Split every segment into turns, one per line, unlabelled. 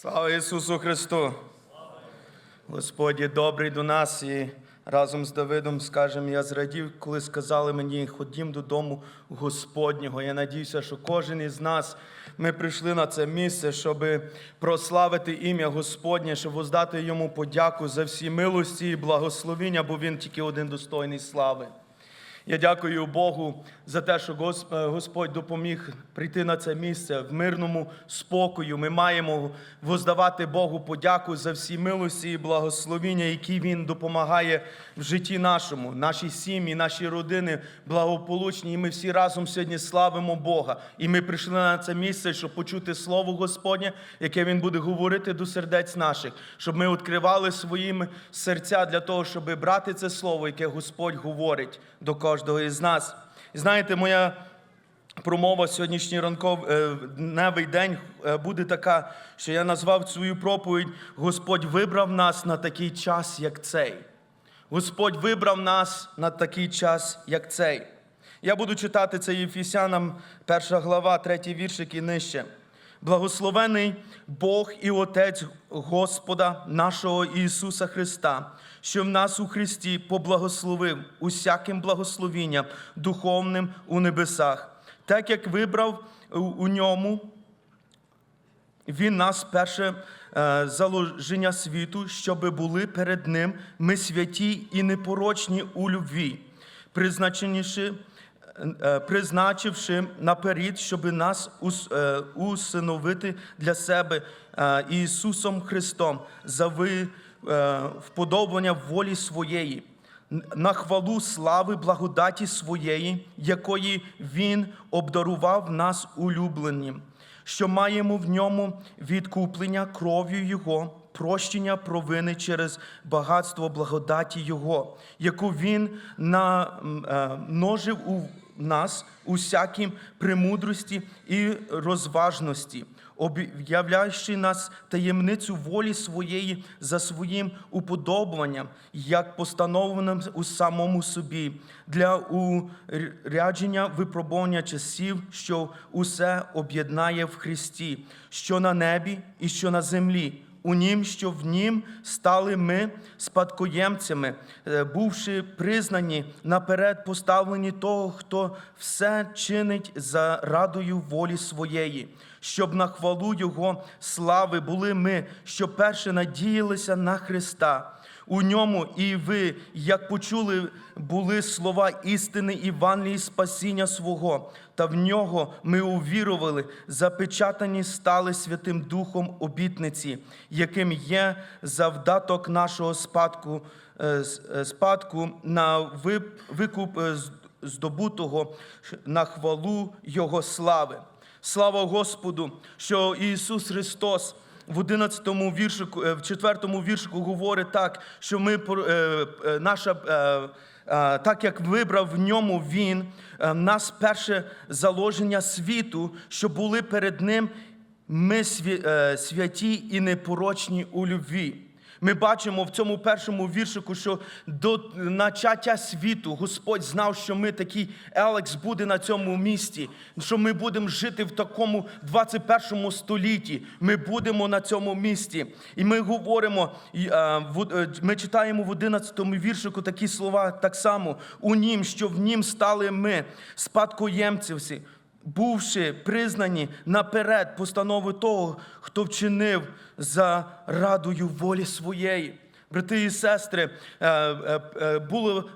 Слава Ісусу Христу! Господь добрий до нас і разом з Давидом скажемо, я зрадів, коли сказали мені, ходім додому Господнього. Я надіюся, що кожен із нас ми прийшли на це місце, щоб прославити ім'я Господнє, щоб воздати йому подяку за всі милості і благословіння, бо він тільки один достойний слави. Я дякую Богу за те, що е, Господь допоміг прийти на це місце в мирному спокою. Ми маємо воздавати Богу подяку за всі милості і благословіння, які Він допомагає в житті нашому, нашій сім'ї, наші родини благополучні. І ми всі разом сьогодні славимо Бога. І ми прийшли на це місце, щоб почути Слово Господнє, яке Він буде говорити до сердець наших, щоб ми відкривали своїми серця для того, щоб брати це слово, яке Господь говорить до кожного із нас. І знаєте, моя промова сьогоднішній е, дневий день е, буде така, що я назвав свою проповідь Господь вибрав нас на такий час, як цей. Господь вибрав нас на такий час, як цей. Я буду читати це Єфісянам, перша глава, третій віршик і нижче. Благословений Бог і Отець Господа нашого Ісуса Христа, що в нас у Христі поблагословив усяким благословінням духовним у небесах, так як вибрав у- ньому він нас перше е, заложення світу, щоб були перед ним ми святі і непорочні у любві, е, призначивши наперед, щоб нас е, усиновити для себе Ісусом Христом за ви, е, вподоблення волі своєї на хвалу слави благодаті своєї, якої Він обдарував нас улюбленням, що маємо в ньому відкуплення кров'ю Його, прощення провини через багатство благодаті Його, яку Він намножив у нас усяким премудрості і розважності, об'являючи нас таємницю волі своєї за своїм уподобанням, як постановленим у самому собі, для урядження випробування часів, що усе об'єднає в Христі, що на небі і що на землі. У нім, що в нім стали ми спадкоємцями, е, бувши признані наперед поставлені того, хто все чинить за радою волі своєї, щоб на хвалу Його слави були ми, що перше надіялися на Христа. У ньому і ви, як почули, були слова істини Івангелії спасіння свого, та в нього ми увірували, запечатані стали Святим Духом обітниці, яким є завдаток нашого спадку, е, е, спадку на викуп е, здобутого на хвалу Його слави. Слава Господу, що Ісус Христос в 11 віршику, е, в 4 віршику говорить так, що ми е, е, наша. Так як вибрав в ньому він нас перше заложення світу, що були перед ним ми свя- святі і непорочні у любві. Ми бачимо в цьому першому віршику, що до начаття світу Господь знав, що ми такий Елекс буде на цьому місці, що ми будемо жити в такому 21 столітті. Ми будемо на цьому місці. І ми говоримо, е, е, ми читаємо в 11 віршику такі слова так само: у нім, що в нім стали ми, спадкоємці бувши признані наперед постанови того, хто вчинив за радою волі своєї. Брати і сестри, е, е, е, було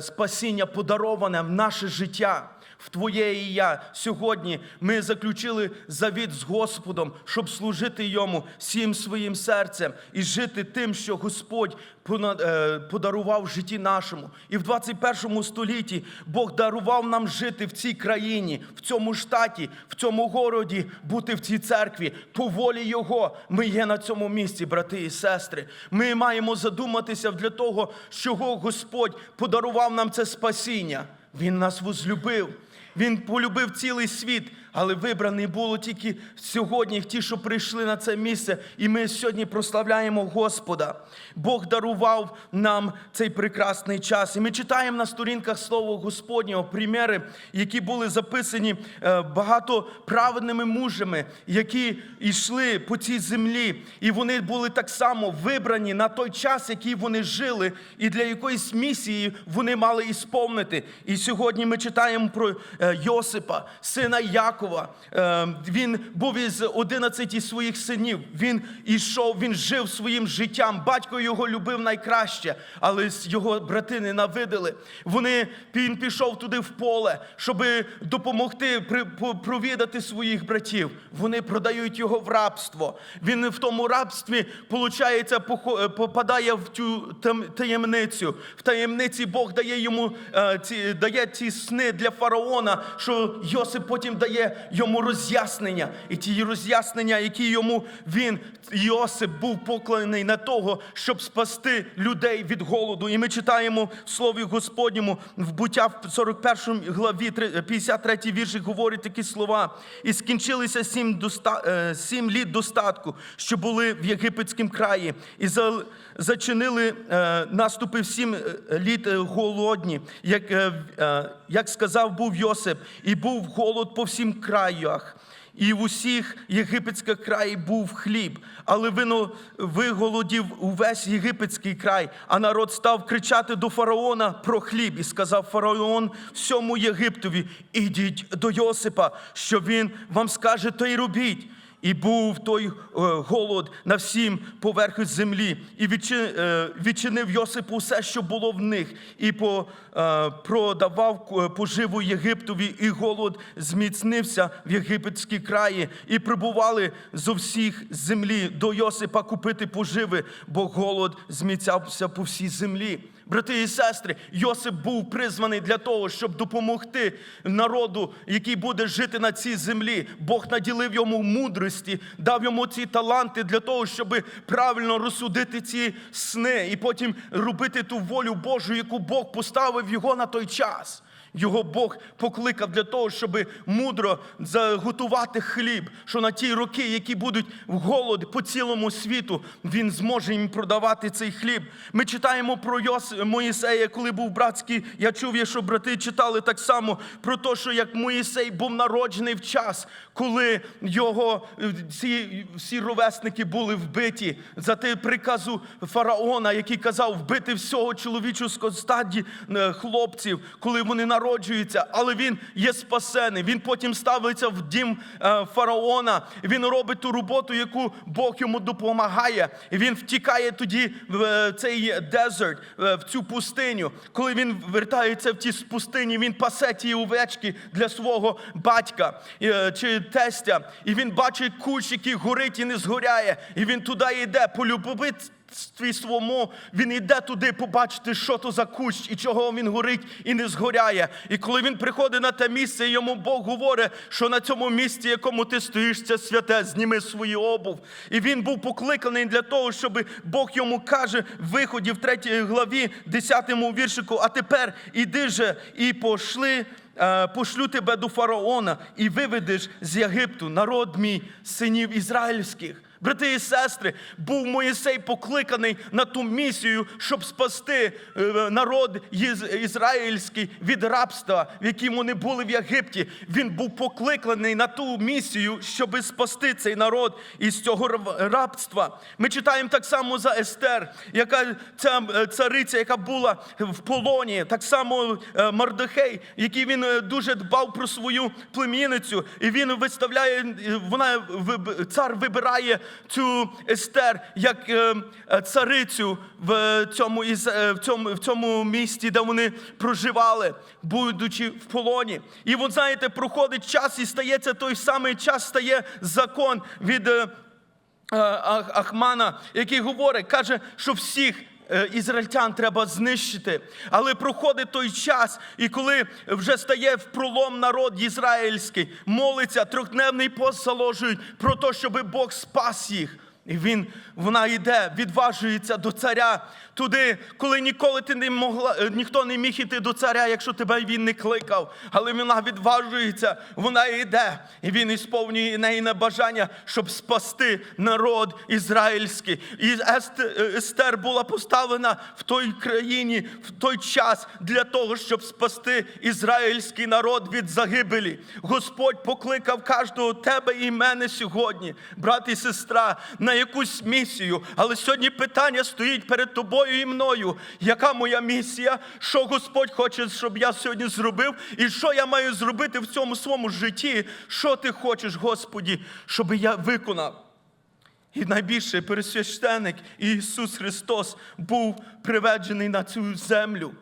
спасіння подароване в наше життя. В Твоє і я сьогодні ми заключили завіт з Господом, щоб служити йому всім своїм серцем і жити тим, що Господь е, подарував в житті нашому. І в 21 столітті Бог дарував нам жити в цій країні, в цьому штаті, в цьому городі, бути в цій церкві. По волі Його ми є на цьому місці, брати і сестри. Ми маємо задуматися для того, чого Господь подарував нам це спасіння. Він нас возлюбив. Він полюбив цілий світ але вибрані було тільки сьогодні ті, що прийшли на це місце. І ми сьогодні прославляємо Господа. Бог дарував нам цей прекрасний час. І ми читаємо на сторінках Слова Господнього приміри, які були записані е, багато праведними мужами, які йшли по цій землі. І вони були так само вибрані на той час, який вони жили, і для якоїсь місії вони мали ісповнити. І сьогодні ми читаємо про е, Йосипа, сина Якова. Е, Він був із 11 своїх синів. Він ішов, він жив своїм життям. Батько його любив найкраще, але його брати ненавидили. Вони він пішов туди в поле, щоб допомогти провідати своїх братів. Вони продають його в рабство. Він в тому рабстві, получається, похо- попадає в цю таємницю. В таємниці Бог дає йому е, ці, дає ці сни для фараона, що Йосип потім дає йому роз'яснення. І ті роз'яснення, які йому він, Йосип, був покланий на того, щоб спасти людей від голоду. І ми читаємо в Слові Господньому в буття в 41 главі, 53 вірші говорить такі слова. І скінчилися сім, доста, е, сім літ достатку, що були в єгипетському краї, і за, зачинили е, наступи в сім е, літ е, голодні, як, як сказав був Йосип, і був голод по всім краях. І в усіх єгипетських країв був хліб, але вино виголодів увесь єгипетський край, а народ став кричати до фараона про хліб. І сказав фараон всьому Єгиптові: ідіть до Йосипа, що він вам скаже, то й робіть. І був той е, голод на всім поверху землі, і е, відчинив Йосип усе, що було в них, і е, продавав поживу Єгиптові, і голод зміцнився в єгипетській краї, і прибували зо всіх землі до Йосипа купити поживи, бо голод зміцнявся по всій землі. Брати і сестри, Йосип був призваний для того, щоб допомогти народу, який буде жити на цій землі. Бог наділив йому мудрості, дав йому ці таланти для того, щоб правильно розсудити ці сни і потім робити ту волю Божу, яку Бог поставив його на той час. Його Бог покликав для того, щоб мудро заготувати хліб, що на ті роки, які будуть в голод по цілому світу, він зможе їм продавати цей хліб. Ми читаємо про Йос Моїсея, коли був братський. Я чув, що брати читали так само про те, що як Моїсей був народжений в час, коли його е, ці всі ровесники були вбиті за те приказу фараона, який казав вбити всього чоловічого стаді е, хлопців, коли вони народжуються, але він є спасений. Він потім ставиться в дім е, фараона. Він робить ту роботу, яку Бог йому допомагає. І він втікає тоді в е, цей дезерт, е, в цю пустиню. Коли він вертається в ті пустині, він пасе ті овечки для свого батька чи тестя. І він бачить кущ, який горить і не згоряє. І він туди йде полюбити свій своєму, він йде туди побачити, що то за кущ і чого він горить і не згоряє. І коли він приходить на те місце, йому Бог говорить, що на цьому місці, якому ти стоїш, це святе, зніми свою обув. І він був покликаний для того, щоб Бог йому каже в виході в 3 главі, 10 віршику, а тепер іди же і пошли. е, Пошлю тебе до фараона і виведеш з Єгипту народ мій синів ізраїльських. Брати і сестри, був Моїсей покликаний на ту місію, щоб спасти е, народ ізраїльський від рабства, в якому вони були в Єгипті. Він був покликаний на ту місію, щоб спасти цей народ із цього рабства. Ми читаємо так само за Естер, яка ця е, цариця, яка була в полоні, так само е, Мардохей, який він дуже дбав про свою племінницю, і він виставляє, вона цар вибирає цю Естер як е, е, царицю в цьому, е, в цьому, в цьому місті, де вони проживали, будучи в полоні. І от знаєте, проходить час, і стається той самий час, стає закон від. Ах- Ахмана, який говорить, каже, що всіх ізраїльтян треба знищити. Але проходить той час, і коли вже стає в пролом народ ізраїльський, молиться, трьохдневний пост заложують про те, щоб Бог спас їх. І він, вона йде, відважується до царя туди, коли ніколи ти не могла, е, ніхто не міг іти до царя, якщо тебе він не кликав. Але вона відважується, вона йде, і він ісповнює неї на бажання, щоб спасти народ ізраїльський. І е, Естер була поставлена в той країні, в той час для того, щоб спасти ізраїльський народ від загибелі. Господь покликав кожного тебе і мене сьогодні, брат і сестра, на якусь місію. Але сьогодні питання стоїть перед тобою і мною. Яка моя місія? Що Господь хоче, щоб я сьогодні зробив? І що я маю зробити в цьому своєму житті? Що ти хочеш, Господі, щоб я виконав? І найбільший пересвященик Ісус Христос був приведжений на цю землю.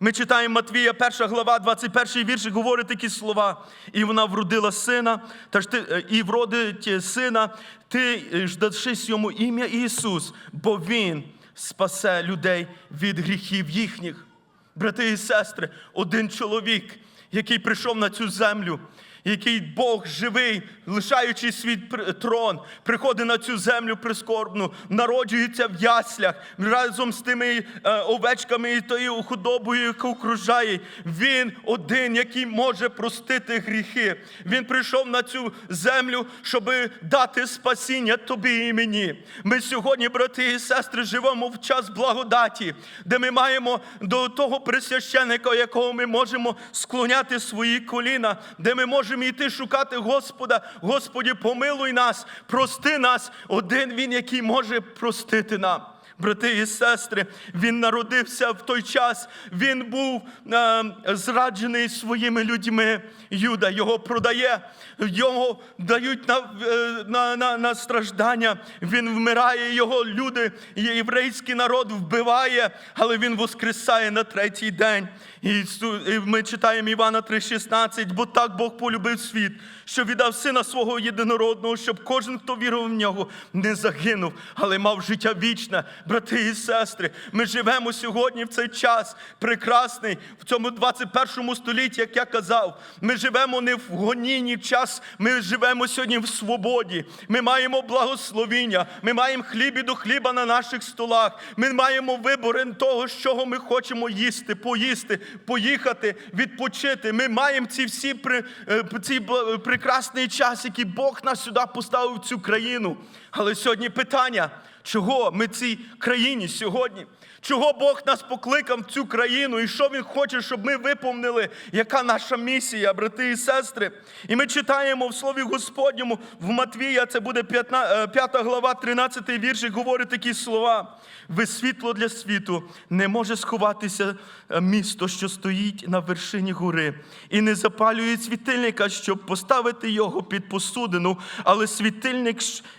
Ми читаємо Матвія, 1 глава, 21 вірш, говорить такі слова. І вона вродила сина, та ж ти, е, і вродить сина, ти е, ж дашись йому ім'я Ісус, бо Він спасе людей від гріхів їхніх. Брати і сестри, один чоловік, який прийшов на цю землю, який Бог живий, лишаючи свій трон, приходить на цю землю прискорбну, народжується в яслях разом з тими е, овечками і тою худобою, яку окружає. Він один, який може простити гріхи. Він прийшов на цю землю, щоб дати спасіння тобі і мені. Ми сьогодні, брати і сестри, живемо в час благодаті, де ми маємо до того присвященника, якого ми можемо склоняти свої коліна, де ми можемо йти шукати Господа. Господі, помилуй нас, прости нас. Один він, який може простити нам. Брати і сестри, він народився в той час. Він був е, зраджений своїми людьми. Юда його продає, його дають на, е, на, на, на страждання. Він вмирає, його люди, єврейський народ вбиває, але він воскресає на третій день. І ми читаємо Івана 3,16, бо так Бог полюбив світ, що віддав сина свого єдинородного, щоб кожен, хто вірив в нього, не загинув, але мав життя вічне. Брати і сестри, ми живемо сьогодні в цей час прекрасний, в цьому 21 столітті, як я казав. Ми живемо не в гонінні час, ми живемо сьогодні в свободі. Ми маємо благословіння, ми маємо хліб і до хліба на наших столах. Ми маємо вибори того, з чого ми хочемо їсти, поїсти, поїхати, відпочити. Ми маємо ці всі при, е, прекрасний час, який Бог нас сюди поставив в цю країну. Але сьогодні питання, чого ми цій країні сьогодні? Чого Бог нас покликав в цю країну і що Він хоче, щоб ми виповнили, яка наша місія, брати і сестри? І ми читаємо в Слові Господньому в Матвія, це буде 5 глава, 13 вірш, і говорить такі слова. Ви світло для світу, не може сховатися е, місто, що стоїть на вершині гори, і не запалює світильника, щоб поставити його під посудину, але світильник,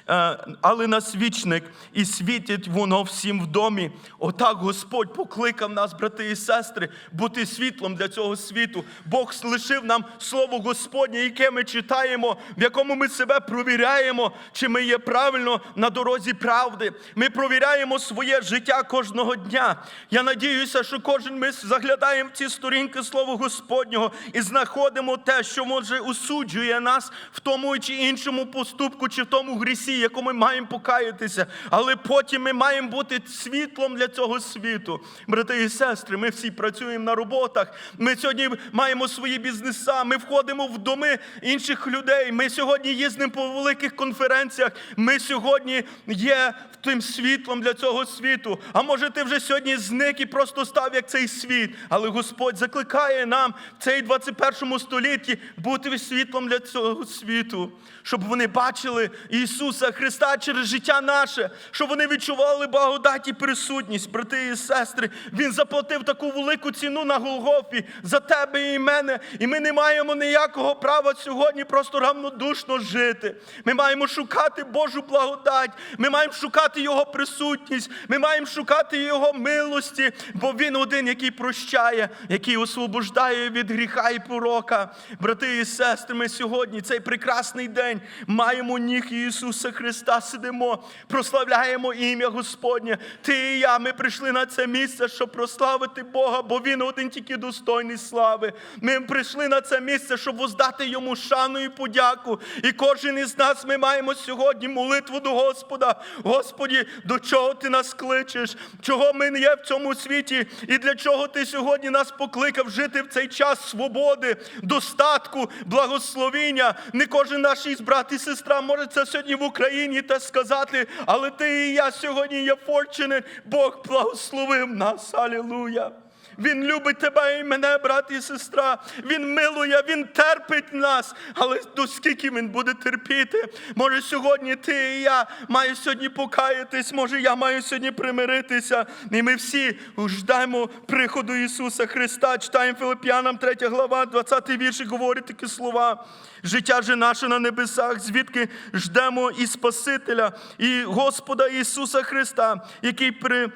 е, але на свічник, і світить воно всім в домі. Отак Господь покликав нас, брати і сестри, бути світлом для цього світу. Бог лишив нам слово Господнє, яке ми читаємо, в якому ми себе провіряємо, чи ми є правильно на дорозі правди. Ми провіряємо своє життя кожного дня. Я надіюся, що кожен ми заглядаємо в ці сторінки Слова Господнього і знаходимо те, що може усуджує нас в тому чи іншому поступку, чи в тому грісі, яку ми маємо покаятися. Але потім ми маємо бути світлом для цього світу. Брати і сестри, ми всі працюємо на роботах. Ми сьогодні маємо свої бізнеса. Ми входимо в доми інших людей. Ми сьогодні їздимо по великих конференціях. Ми сьогодні є тим світлом для цього світу. А може, ти вже сьогодні зник і просто став як цей світ. Але Господь закликає нам в цей 21 столітті бути світлом для цього світу, щоб вони бачили Ісуса Христа через життя наше, щоб вони відчували благодать і присутність, брати і сестри. Він заплатив таку велику ціну на Голгофі за тебе і мене. І ми не маємо ніякого права сьогодні просто равнодушно жити. Ми маємо шукати Божу благодать. Ми маємо шукати Його присутність. Ми маємо шукати Його милості, бо Він один, який прощає, який освобождає від гріха і порока. Брати і сестри, ми сьогодні цей прекрасний день маємо ніг Ісуса Христа, сидимо, прославляємо. Прославляємо ім'я Господнє. Ти і я, ми прийшли на це місце, щоб прославити Бога, бо Він один тільки достойний слави. Ми прийшли на це місце, щоб воздати йому шану і подяку. І кожен із нас ми маємо сьогодні молитву до Господа. Господі, до чого ти нас кличеш? Чого ми не є в цьому світі? І для чого ти сьогодні нас покликав жити в цей час свободи, достатку, благословіння? Не кожен наш із брат і сестра може це сьогодні в Україні те сказати, але ти і я сьогодні є fortunate. Бог благословив нас. Алілуя. Він любить тебе і мене, брат і сестра. Він милує, він терпить нас. Але до скільки він буде терпіти? Може, сьогодні ти і я маю сьогодні покаятись, може, я маю сьогодні примиритися. І ми всі ждемо приходу Ісуса Христа. Читаємо Филип'янам 3 глава, 20 вірш, говорить такі слова. Життя же наше на небесах, звідки ждемо і Спасителя, і Господа Ісуса Христа, який при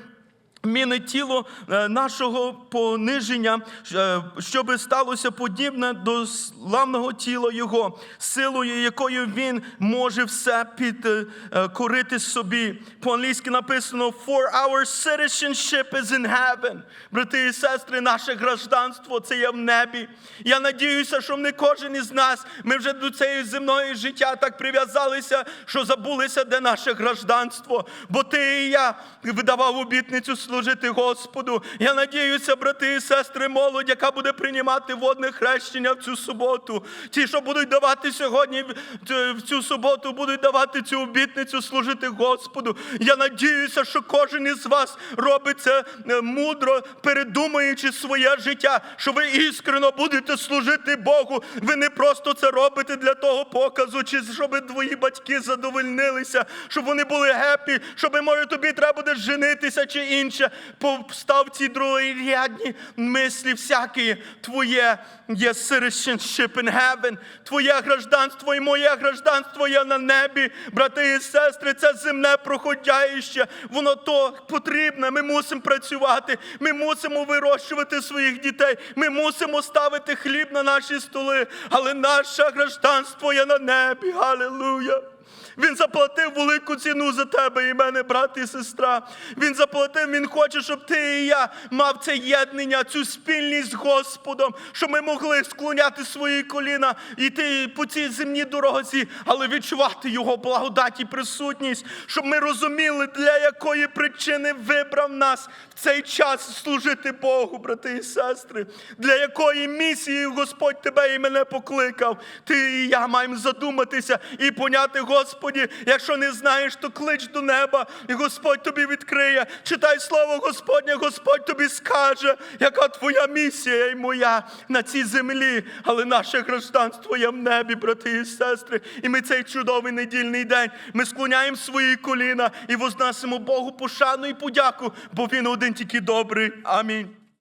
Міни тіло е, нашого пониження, е, щоб сталося подібне до славного тіла Його, силою якою Він може все підкорити собі. По-англійськи написано For our citizenship is in heaven. Брати і сестри, наше гражданство це є в небі. Я надіюся, що не кожен із нас, ми вже до цієї земної життя так прив'язалися, що забулися, де наше гражданство. Бо ти і я видавав обітницю служити Господу. Я надіюся, брати і сестри, молодь, яка буде приймати водне хрещення в цю суботу. Ті, що будуть давати сьогодні в- цю суботу, будуть давати цю обітницю служити Господу. Я надіюся, що кожен із вас робить це е, мудро, передумуючи своє життя, що ви іскрено будете служити Богу. Ви не просто це робите для того показу, чи щоб твої батьки задовольнилися, щоб вони були гепі, щоб може тобі треба буде женитися чи інше. Постав ці другорядні мислі всякі. Твоє є citizenship in heaven. Твоє гражданство і моє гражданство є на небі. Брати і сестри, це земне проходяще. Воно то потрібне. Ми мусимо працювати. Ми мусимо вирощувати своїх дітей. Ми мусимо ставити хліб на наші столи. Але наше гражданство є на небі. Галилуя! Він заплатив велику ціну за тебе і мене, брат і сестра. Він заплатив, він хоче, щоб ти і я мав це єднання, цю спільність з Господом, щоб ми могли склоняти свої коліна, йти по цій земній дорозі, але відчувати Його благодать і присутність, щоб ми розуміли, для якої причини вибрав нас в цей час служити Богу, брати і сестри, для якої місії Господь тебе і мене покликав. Ти і я маємо задуматися і поняти, Господі, якщо не знаєш, то клич до неба, і Господь тобі відкриє. Читай слово Господнє, Господь тобі скаже, яка твоя місія і моя на цій землі. Але наше гражданство є в небі, брати і сестри. І ми цей чудовий недільний день ми склоняємо свої коліна і возносимо Богу пошану і подяку, бо Він один тільки добрий. Амінь.